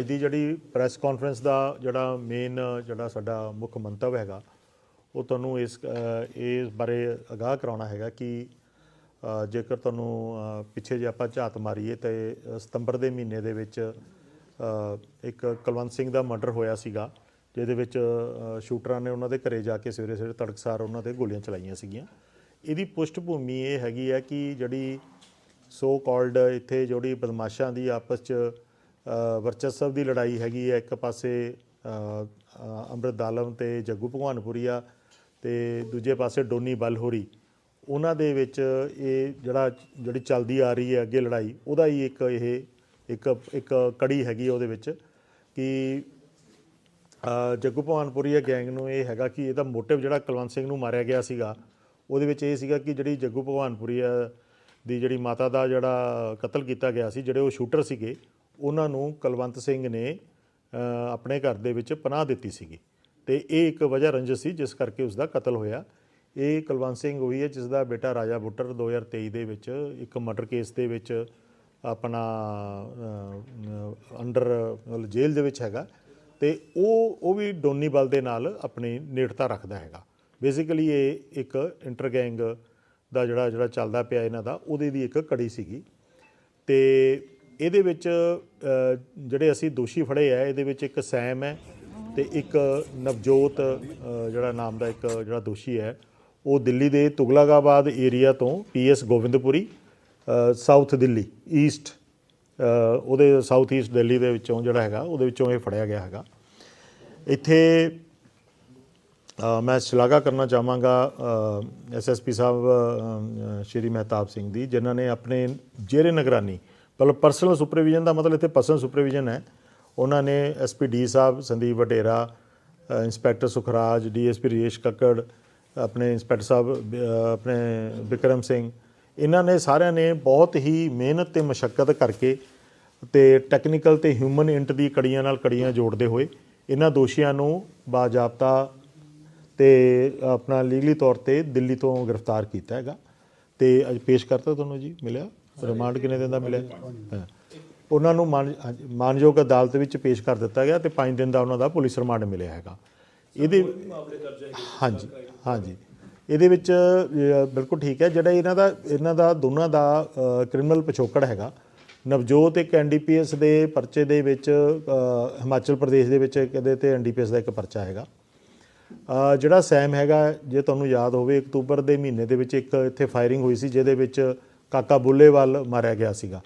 ਅੱਜ ਦੀ ਜਿਹੜੀ press conference ਦਾ ਜਿਹੜਾ ਮੇਨ ਜਿਹੜਾ ਸਾਡਾ ਮੁੱਖ ਮੰਤਵ ਹੈਗਾ ਉਹ ਤੁਹਾਨੂੰ ਇਸ ਅ, ਇਸ ਬਾਰੇ ਅਗਾਹ ਕਰਾਉਣਾ ਹੈਗਾ ਕਿ ਜੇਕਰ ਤੁਹਾਨੂੰ ਪਿੱਛੇ ਜੇ ਆਪਾਂ ਝਾਤ ਮਾਰੀਏ ਤੇ ਸਤੰਬਰ ਦੇ ਮਹੀਨੇ ਦੇ ਵਿੱਚ ਇੱਕ ਕੁਲਵੰਤ ਸਿੰਘ ਦਾ ਮਰਡਰ ਹੋਇਆ ਸੀਗਾ ਜਿਹਦੇ ਵਿੱਚ ਸ਼ੂਟਰਾਂ ਨੇ ਉਹਨਾਂ ਦੇ ਘਰੇ ਜਾ ਕੇ ਸਵੇਰੇ ਸਵੇਰੇ ਤੜਕਸਾਰ ਉਹਨਾਂ ਤੇ ਗੋਲੀਆਂ ਚਲਾਈਆਂ ਸੀਗੀਆਂ। ਇਹਦੀ ਪੁਸ਼ਟਭੂਮੀ ਇਹ ਹੈਗੀ ਹੈ ਕਿ ਜਿਹੜੀ ਸੋ ਕਾਲਡ ਇੱਥੇ ਜਿਹੜੀ ਬਦਮਾਸ਼ਾਂ ਦੀ ਆਪਸ ਚ ਵਰਚਸਵ ਦੀ ਲੜਾਈ ਹੈਗੀ ਹੈ ਇੱਕ ਪਾਸੇ ਅੰਮ੍ਰਿਤ ਆਲਮ ਤੇ ਜੱਗੂ ਭਗਵਾਨਪੁਰੀਆ ਤੇ ਦੂਜੇ ਪਾਸੇ ਡੋਨੀ ਬਲਹੋਰੀ। ਉਹਨਾਂ ਦੇ ਵਿੱਚ ਇਹ ਜਿਹੜਾ ਜਿਹੜੀ ਚੱਲਦੀ ਆ ਰਹੀ ਹੈ ਅੱਗੇ ਲੜਾਈ ਉਹਦਾ ਹੀ ਇੱਕ ਇਹ ਇੱਕ ਇੱਕ ਕੜੀ ਹੈਗੀ ਉਹਦੇ ਵਿੱਚ ਕਿ ਅ, ਜੱਗੂ ਭਵਾਨਪੁਰੀਆ ਗੈਂਗ ਨੂੰ ਇਹ ਹੈਗਾ ਕਿ ਇਹਦਾ ਮੋਟਿਵ ਜਿਹੜਾ ਕੁਲਵੰਤ ਸਿੰਘ ਨੂੰ ਮਾਰਿਆ ਗਿਆ ਸੀਗਾ ਉਹਦੇ ਵਿੱਚ ਇਹ ਸੀਗਾ ਕਿ ਜਿਹੜੀ ਜੱਗੂ ਭਗਵਾਨਪੁਰੀਆ ਦੀ ਜਿਹੜੀ ਮਾਤਾ ਦਾ ਜਿਹੜਾ ਕਤਲ ਕੀਤਾ ਗਿਆ ਸੀ ਜਿਹੜੇ ਉਹ ਸ਼ੂਟਰ ਸੀਗੇ ਉਹਨਾਂ ਨੂੰ ਕੁਲਵੰਤ ਸਿੰਘ ਨੇ ਆਪਣੇ ਘਰ ਦੇ ਵਿੱਚ ਪਨਾਹ ਦਿੱਤੀ ਸੀਗੀ। ਤੇ ਇਹ ਇੱਕ ਵਜ੍ਹਾ ਰੰਜਿਸ਼ ਸੀ, ਜਿਸ ਕਰਕੇ ਉਸ ਦਾ ਕਤਲ ਹੋਇਆ। ਇਹ ਕੁਲਵੰਤ ਸਿੰਘ ਹੋਈ ਹੈ ਜਿਸ ਦਾ ਬੇਟਾ ਰਾਜਾ ਬੁੱਟਰ 2023 ਦੇ ਵਿੱਚ ਇੱਕ ਮਰਡਰ ਕੇਸ ਦੇ ਵਿੱਚ ਆਪਣਾ ਅੰਡਰ ਜੇਲ੍ਹ ਦੇ ਵਿੱਚ ਹੈਗਾ। ਤੇ ਉਹ ਉਹ ਵੀ ਡੋਨੀ ਬਲ ਦੇ ਨਾਲ ਆਪਣੀ ਨੇੜਤਾ ਰੱਖਦਾ ਹੈਗਾ। ਬੇਸਿਕਲੀ ਇਹ ਇੱਕ ਇੰਟਰ ਗੈਂਗ ਦਾ ਜਿਹੜਾ ਜਿਹੜਾ ਚੱਲਦਾ ਪਿਆ ਇਹਨਾਂ ਦਾ, ਉਹਦੇ ਦੀ ਇੱਕ ਕੜੀ ਸੀਗੀ। ਤੇ ਇਹਦੇ ਵਿੱਚ ਜਿਹੜੇ ਅਸੀਂ ਦੋਸ਼ੀ ਫੜੇ ਆ, ਇਹਦੇ ਵਿੱਚ ਇੱਕ ਸੈਮ ਹੈ ਤੇ ਇੱਕ ਨਵਜੋਤ ਜਿਹੜਾ ਨਾਮ ਦਾ ਇੱਕ ਜਿਹੜਾ ਦੋਸ਼ੀ ਹੈ, ਉਹ ਦਿੱਲੀ ਦੇ ਤੁਗਲਕਾਬਾਦ ਏਰੀਆ ਤੋਂ PS Gobindpuri south Delhi, east ਉਹਦੇ ਸਾਊਥ ਈਸਟ ਦਿੱਲੀ ਦੇ ਵਿੱਚੋਂ ਜਿਹੜਾ ਹੈਗਾ, ਉਹਦੇ ਵਿੱਚੋਂ ਇਹ ਫੜਿਆ ਗਿਆ ਹੈਗਾ। ਇੱਥੇ ਮੈਂ ਸ਼ਲਾਘਾ ਕਰਨਾ ਚਾਹਾਂਗਾ ਐਸਐਸਪੀ ਸਾਹਿਬ ਸ਼੍ਰੀ ਮਹਿਤਾਬ ਸਿੰਘ ਦੀ, ਜਿਨ੍ਹਾਂ ਨੇ ਆਪਣੇ ਜੇਰੇ ਨਿਗਰਾਨੀ ਮਤਲਬ ਪਰਸਨਲ ਸੁਪਰਵੀਜ਼ਨ ਦਾ ਮਤਲਬ ਇੱਥੇ ਪਰਸਨਲ ਸੁਪਰਵੀਜ਼ਨ ਹੈ। ਉਹਨਾਂ ਨੇ ਐਸਪੀ ਡੀ ਸਾਹਿਬ, ਸੰਦੀਪ ਵਡੇਰਾ ਇੰਸਪੈਕਟਰ ਸੁਖਰਾਜ ਡੀਐਸਪੀ ਰਜੇਸ਼ ਕੱਕੜ, ਆਪਣੇ ਇੰਸਪੈਕਟਰ ਸਾਹਿਬ ਆਪਣੇ ਵਿਕਰਮ ਸਿੰਘ, ਇਹਨਾਂ ਨੇ ਸਾਰਿਆਂ ਨੇ ਬਹੁਤ ਹੀ ਮਿਹਨਤ ਤੇ ਮਸ਼ੱਕਤ ਕਰਕੇ ਤੇ ਟੈਕਨੀਕਲ ਤੇ ਹਿਊਮਨ ਇੰਟ ਦੀ ਕੜੀਆਂ ਨਾਲ ਕੜੀਆਂ ਜੋੜਦੇ ਹੋਏ ਇਹਨਾਂ ਦੋਸ਼ੀਆਂ ਨੂੰ ਬਾਜਾਬਤਾ ਤੇ ਆਪਣਾ ਲੀਗਲੀ ਤੌਰ ਤੇ ਦਿੱਲੀ ਤੋਂ ਗ੍ਰਿਫਤਾਰ ਕੀਤਾ ਹੈਗਾ। ਤੇ ਅੱਜ ਪੇਸ਼ ਕਰਤਾ ਤੁਹਾਨੂੰ ਜੀ, ਮਿਲਿਆ? ਰਿਮਾਂਡ ਕਿੰਨੇ ਦਿਨ ਦਾ ਮਿਲਿਆ। ਉਹਨਾਂ ਨੂੰ ਮਾਨਯੋਗ ਅਦਾਲਤ ਵਿੱਚ ਪੇਸ਼ ਕਰ ਦਿੱਤਾ ਗਿਆ ਤੇ 5 ਦਿਨ ਦਾ ਉਹਨਾਂ ਦਾ ਪੁਲਿਸ ਰਿਮਾਂਡ ਮਿਲਿਆ ਹੈਗਾ। ਇਹਦੇ ਹਾਂਜੀ ਹਾਂਜੀ। ਇਹਦੇ ਵਿੱਚ ਬਿਲਕੁਲ ਠੀਕ ਹੈ। ਜਿਹੜਾ ਇਹਨਾਂ ਦਾ ਇਹਨਾਂ ਦਾ ਦੋਨਾਂ ਦਾ ਕ੍ਰਿਮੀਨਲ ਪਿਛੋਕੜ ਹੈਗਾ। ਨਵਜੋਤ ਇੱਕ ਐਨਡੀਪੀਐਸ ਦੇ ਪਰਚੇ ਦੇ ਵਿੱਚ ਹਿਮਾਚਲ ਪ੍ਰਦੇਸ਼ ਦੇ ਵਿੱਚ ਕਿਤੇ ਤੇ ਐਨਡੀਪੀਐਸ ਦਾ ਇੱਕ ਪਰਚਾ ਹੈਗਾ। ਜਿਹੜਾ ਸੈਮ ਹੈਗਾ ਜੇ ਤੁਹਾਨੂੰ ਯਾਦ ਹੋਵੇ ਅਕਤੂਬਰ ਦੇ ਮਹੀਨੇ ਦੇ ਵਿੱਚ ਇੱਕ ਇੱਥੇ ਫਾਇਰਿੰਗ ਹੋਈ ਸੀ ਜਿਹਦੇ ਵਿੱਚ ਕਾਕਾ ਬੁੱਲੇਵਾਲ ਮਾਰਿਆ ਗਿਆ ਸੀਗਾ।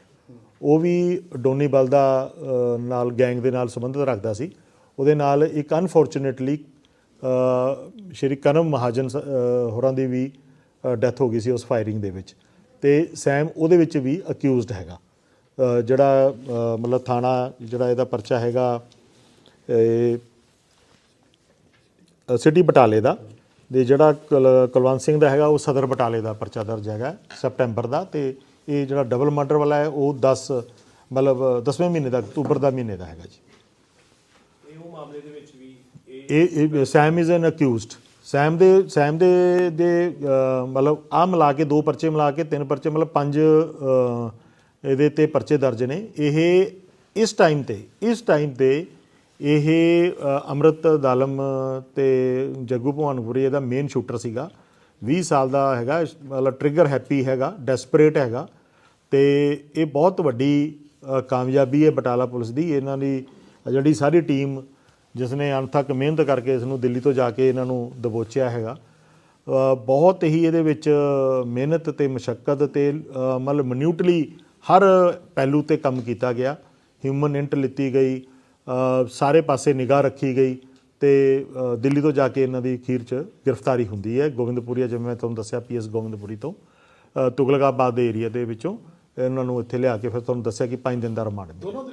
ਉਹ ਵੀ ਡੋਨੀ ਬਲ ਦਾ ਨਾਲ ਗੈਂਗ ਦੇ ਨਾਲ ਸੰਬੰਧਿਤ ਰੱਖਦਾ ਸੀ। ਉਹਦੇ ਨਾਲ ਇੱਕ ਅਨਫੋਰਚੂਨੇਟਲੀ ਸ਼੍ਰੀ ਕਨਮ ਮਹਾਜਨ ਹੋਰਾਂ ਦੀ ਵੀ ਡੈਥ ਹੋ ਗਈ ਸੀ ਉਸ ਫਾਇਰਿੰਗ ਦੇ ਵਿੱਚ। ਤੇ ਸੈਮ ਉਹਦੇ ਵਿੱਚ ਵੀ ਅਕਿਊਜ਼ਡ ਹੈਗਾ। ਜਿਹੜਾ ਮਤਲਬ ਥਾਣਾ ਜਿਹੜਾ ਇਹਦਾ ਪਰਚਾ ਹੈਗਾ ਸਿਟੀ ਬਟਾਲੇ ਦਾ। ਦੇ ਜਿਹੜਾ ਕੁਲ- ਕੁਲਵੰਤ ਸਿੰਘ ਦਾ ਹੈਗਾ ਉਹ ਸਦਰ ਬਟਾਲੇ ਦਾ ਪਰਚਾ ਦਰਜ ਹੈਗਾ ਸਪਟੈਂਬਰ ਦਾ ਤੇ ਇਹ ਜਿਹੜਾ ਡਬਲ ਮਰਡਰ ਵਾਲਾ ਹੈ ਉਹ 10 ਮਤਲਬ 10ਵੇਂ ਮਹੀਨੇ ਦਾ ਅਕਤੂਬਰ ਦਾ ਮਹੀਨੇ ਦਾ ਹੈਗਾ ਜੀ। ਇਹ ਉਹ ਮਾਮਲੇ ਦੇ ਵਿੱਚ ਵੀ ਇਹ ਇਹ ਸੈਮ ਇਜ਼ ਐਨ ਅਕਿਊਜ਼ਡ। ਸੈਮ ਦੇ ਸੈਮ ਦੇ ਦੇ ਮਤਲਬ ਆ ਮਿਲਾ ਕੇ ਦੋ ਪਰਚੇ ਮਿਲਾ ਕੇ ਤਿੰਨ ਪਰਚੇ ਮਤਲਬ ਪੰਜ ਇਹਦੇ ਤੇ ਪਰਚੇ ਦਰਜ ਨੇ। ਇਹ ਇਸ ਟਾਈਮ ਤੇ ਇਸ ਟਾਈਮ ਤੇ ਇਹ ਅ, ਅੰਮ੍ਰਿਤ ਦਾਲਮ ਤੇ ਜੱਗੂ ਭਵਾਨਪੁਰੀ ਇਹਦਾ ਮੇਨ ਸ਼ੂਟਰ ਸੀਗਾ। 20 ਸਾਲ ਦਾ ਹੈਗਾ ਮਤਲਬ ਟ੍ਰਿਗਰ ਹੈਪੀ ਹੈਗਾ ਡੈਸਪਰੇਟ ਹੈਗਾ ਤੇ ਇਹ ਬਹੁਤ ਵੱਡੀ ਕਾਮਯਾਬੀ ਹੈ ਬਟਾਲਾ ਪੁਲਿਸ ਦੀ। ਇਹਨਾਂ ਦੀ ਜਿਹੜੀ ਸਾਰੀ ਟੀਮ ਜਿਸ ਨੇ ਅਣਥੱਕ ਮਿਹਨਤ ਕਰਕੇ ਇਸ ਨੂੰ ਦਿੱਲੀ ਤੋਂ ਜਾ ਕੇ ਇਹਨਾਂ ਨੂੰ ਦਬੋਚਿਆ ਹੈਗਾ। ਬਹੁਤ ਹੀ ਇਹਦੇ ਵਿੱਚ ਮਿਹਨਤ ਤੇ ਮਸ਼ੱਕਤ ਤੇ ਮਤਲਬ ਮਨਿਊਟਲੀ ਹਰ ਪਹਿਲੂ ਤੇ ਕੰਮ ਕੀਤਾ ਗਿਆ। ਹਿਊਮਨ ਇੰਟ ਲਿੱਤੀ ਗਈ। ਸਾਰੇ ਪਾਸੇ ਨਿਗਾਹ ਰੱਖੀ ਗਈ ਤੇ ਦਿੱਲੀ ਤੋਂ ਜਾ ਕੇ ਇਹਨਾਂ ਦੀ ਖੀਰ ਚ ਗ੍ਰਿਫਤਾਰੀ ਹੁੰਦੀ ਹੈ ਗੋਬਿੰਦਪੁਰੀਆ, ਜਿਵੇਂ ਮੈਂ ਤੁਹਾਨੂੰ ਦੱਸਿਆ ਪੀਐਸ ਗੋਬਿੰਦਪੁਰੀ ਤੋਂ। ਤੁਗਲਕਾਬਾਦ ਦੇ ਏਰੀਆ ਦੇ ਵਿੱਚੋਂ ਇਹਨਾਂ ਨੂੰ ਇੱਥੇ ਲਿਆ ਕੇ ਫਿਰ ਤੁਹਾਨੂੰ ਦੱਸਿਆ ਕਿ 5 ਦਿਨ ਦਾ ਰਿਮਾਂਡ ਮਿਲਿਆ